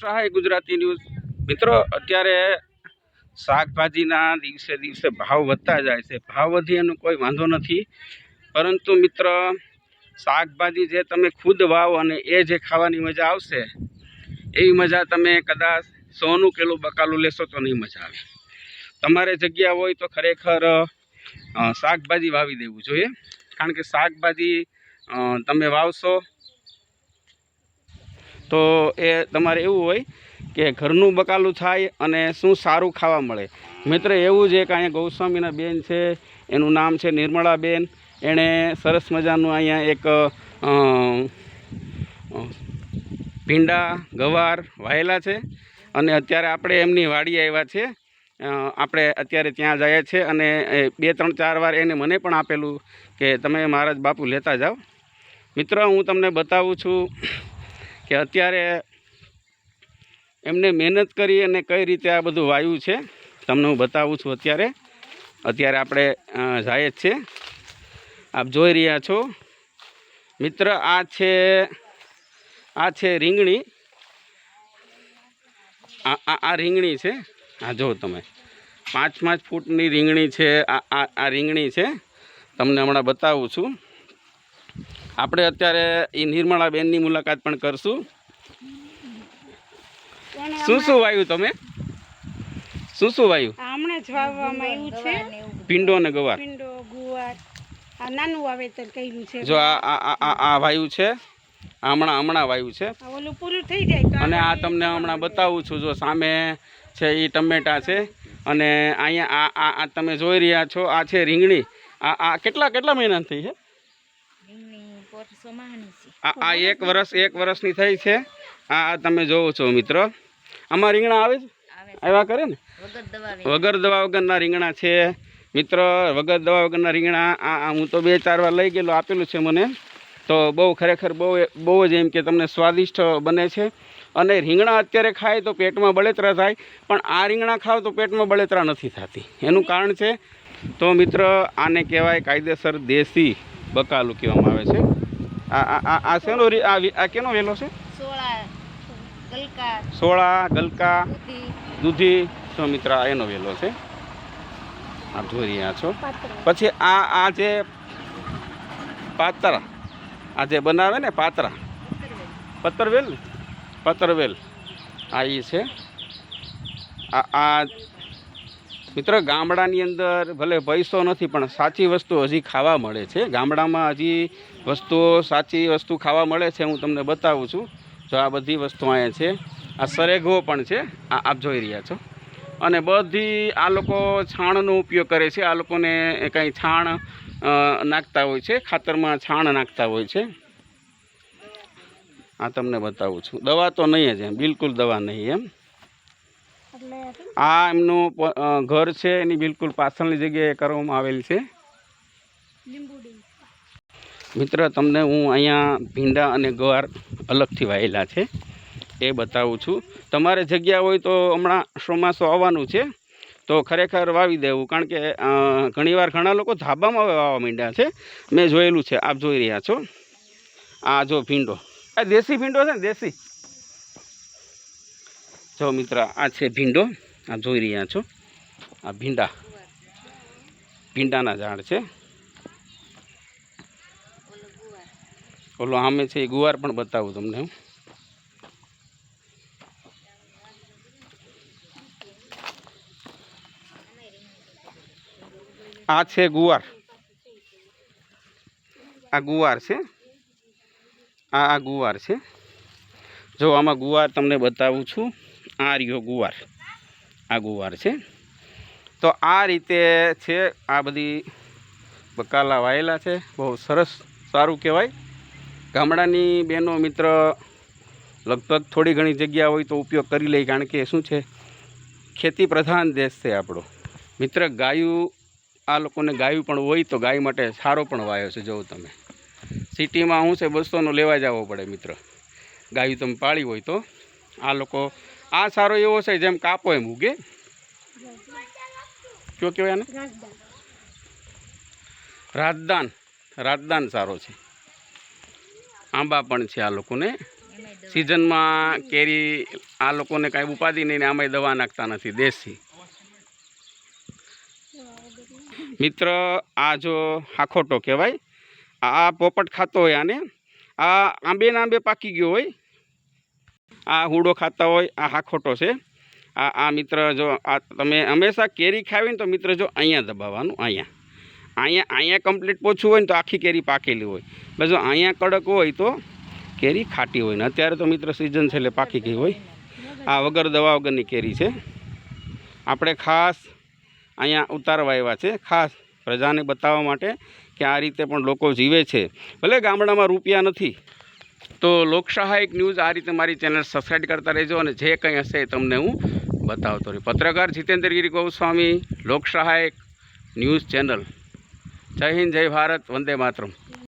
સહાય ગુજરાતી ન્યૂઝ મિત્રો, અત્યારે શાકભાજીના દિવસે દિવસે ભાવ વધતા જાય છે. ભાવ વધી એનો કોઈ વાંધો નથી. પરંતુ મિત્ર, શાકભાજી જે તમે ખુદ વાવો અને એ જે ખાવાની મજા આવશે, એવી મજા તમે કદાચ સોનું કિલો બકાલું લેશો તો નહીં મજા આવે. તમારે જગ્યા હોય તો ખરેખર શાકભાજી વાવી દેવું જોઈએ. કારણ કે શાકભાજી તમે વાવશો તો એ તમારે એવું હોય કે ઘરનું બકાલું થાય અને શું સારું ખાવા મળે. મિત્ર, એવું જ એક અહીંયા ગૌસ્વામીના બેન છે, એનું નામ છે નિર્મળા બેન એણે સરસ મજાનું અહીંયા એક ભીંડા, ગવાર વાયેલા છે અને અત્યારે આપણે એમની વાડી આવ્યા છે. આપણે અત્યારે ત્યાં જઈએ છીએ અને બે ત્રણ ચાર વાર એને મને પણ આપેલું કે તમે મહારાજ બાપુ લેતા જાઓ. મિત્ર, હું તમને બતાવું છું કે અત્યારે એમને મહેનત કરી અને કઈ રીતે આ બધું વાયુ છે, તમને હું બતાવું છું અત્યારે. અત્યારે આપણે જાય જ છે. આપ જોઈ રહ્યા છો. મિત્ર, આ છે આ છે રીંગણી. આ આ રીંગણી છે. આ જો તમે. પાંચ પાંચ ફૂટની રીંગણી છે. આ આ રીંગણી છે. તમને હમણાં બતાવું છું. આપણે અત્યારે એ નિર્મળા બેનની મુલાકાત પણ કરશું. શું શું વાયું તમે? શું શું વાયું? હમણાં જ વાવવામાં આવ્યું છે. ભીંડો અને ગવાર. ભીંડો ગુવાર. આ નાનું વાવેતર કર્યું છે. જો આ આ આ- વાયુ છે. હમણાં હમણાં વાયુ છે. ઓલું પૂરું થઈ જાય અને આ તમને હમણાં બતાવું છું. જો સામે છે એ ટમેટા છે. અને અહીંયા આ આ તમે જોઈ રહ્યા છો. આ છે રીંગણી. આ આ કેટલા કેટલા મહિનાથી થઈ છે? આ આ એક વર્ષ એક વર્ષની થઈ છે. આ આ તમે જોવો છો મિત્રો. આમાં રીંગણા આવે છે? આવ્યા કરે ને? વગર દવા વગરના રીંગણા છે. મિત્ર વગર દવા વગરના રીંગણા આ આ હું તો બે ચાર વાર લઈ ગયેલો આપેલું છે મને. તો બહુ ખરેખર બહુ બહુ જ એમ કે તમને સ્વાદિષ્ટ બને છે. અને રીંગણા અત્યારે ખાય તો પેટમાં બળેતરા થાય પણ આ રીંગણા ખાવ તો પેટમાં બળેતરા નથી થતી. એનું કારણ છે તો મિત્ર આને કહેવાય કાયદેસર દેશી બકાલું કહેવામાં આવે છે. આ આ આ આ શેનો આ આ કેનો વેલો છે? સોળા ગલકા. દૂધી. દૂધી. તો મિત્ર આ એનો વેલો છે. આપ જોઈ રહ્યા છો. પછી આ આ જે પાતરા આ જે બનાવે ને પાતરા. પતરવેલ પતરવેલ. આ એ છે. આ આ મિત્ર, ગામડાની અંદર ભલે પૈસો નથી, પણ સાચી વસ્તુ હજી ખાવા મળે છે. ગામડામાં હજી વસ્તુઓ, સાચી વસ્તુ ખાવા મળે છે, હું તમને બતાવું છું. જો આ બધી વસ્તુ અહીંયા છે. આ સરેગો પણ છે. આ આપ જોઈ રહ્યા છો. અને બધી આ લોકો છાણનો ઉપયોગ કરે છે. આ લોકોને કંઈ છાણ નાખતા હોય છે. ખાતરમાં છાણ નાખતા હોય છે. આ તમને બતાવું છું. દવા તો નહીં જ એમ. બિલકુલ દવા નહીં એમ. આ એમનું ઘર છે એની બિલકુલ પાછળની જગ્યાએ કરવામાં આવેલ છે. મિત્ર તમને હું અહીંયા ભીંડા અને ગવાર અલગથી વાયેલા છે એ બતાવું છું. તમારે જગ્યા હોય તો હમણાં ચોમાસું આવવાનું છે તો ખરેખર વાવી દેવું. કારણ કે ઘણીવાર ઘણા લોકો ધાબામાં વાવવા માંડ્યા છે. મેં જોયેલું છે આપ જોઈ રહ્યા છો. આ જો ભીંડો. આ દેશી ભીંડો છે ને દેશી? જો મિત્ર, આ છે ભીંડો. આ જોઈ રહ્યા છો. આ ભીંડા. ભીંડાના ઝાડ છે. ઓલો આમે છે એ ગુવાર પણ બતાવું તમને હું. આ છે ગુવાર. આ ગુવાર છે. આ આ ગુવાર છે. જો આમાં ગુવાર તમને બતાવું છું. આ રહ્યો ગુવાર. આ ગુવાર છે. તો આ રીતે છે, આ બધી બકાલા વાયેલા છે. બહુ સરસ સારું કહેવાય. ગામડાની બહેનો, મિત્ર, લગભગ થોડી ઘણી જગ્યા હોય તો ઉપયોગ કરી લે, કારણ કે શું છે, ખેતી પ્રધાન દેશ છે આપણો. મિત્ર, ગાયું, આ લોકોને ગાયું પણ હોય તો ગાય માટે સારો પણ વાયો છે, જોવો તમે. સિટીમાં શું છે, બસોનો લેવા જવો પડે, મિત્ર. ગાયું તમે પાળી હોય તો. આ લોકો આ સારો એવો છે, જેમ કાપો એમ ઉગે. કયો કહેવાય એને? રાજદાન. રાજદાન સારો છે. આંબા પણ છે આ લોકોને. સિઝનમાં કેરી આ લોકોને કાંઈ ઉપાધિ નહીં ને આમાંય દવા નાખતા નથી, દેશી. મિત્ર, આ જો હાખોટો કહેવાય, આ પોપટ ખાતો હોય આને, આ આંબે આંબે પાકી ગયો હોય આ હુડો ખાતા હોય, આ હા ખોટો છે. આ આ મિત્ર જો, આ તમે હંમેશા કેરી ખાવી ને તો મિત્ર જો અહીંયા દબાવવાનું, અહીંયા. અહીંયા અહીંયા કમ્પ્લીટ પોછું હોય ને તો આખી કેરી પાકેલી હોય. બસ જો અહીંયા કડક હોય તો કેરી ખાટી હોય ને અત્યારે તો મિત્ર સિઝન છે એટલે પાકી ગઈ હોય. આ વગર દવા વગરની કેરી છે. આપણે ખાસ અહીંયા ઉતારવા આવ્યા છે. ખાસ પ્રજાને બતાવવા માટે કે આ રીતે પણ લોકો જીવે છે. ભલે ગામડામાં રૂપિયા નથી તો લોકસહાયક ન્યૂઝ આ રીતે મારી ચેનલ સબસ્ક્રાઈબ કરતા રહેજો અને જે કંઈ હશે એ તમને હું બતાવતો રહી પત્રકાર જીતેન્દ્રગીરી ગોસ્વામી લોકસહાયક ન્યૂઝ ચેનલ. જય હિન્દ, જય ભારત, વંદે માતરમ.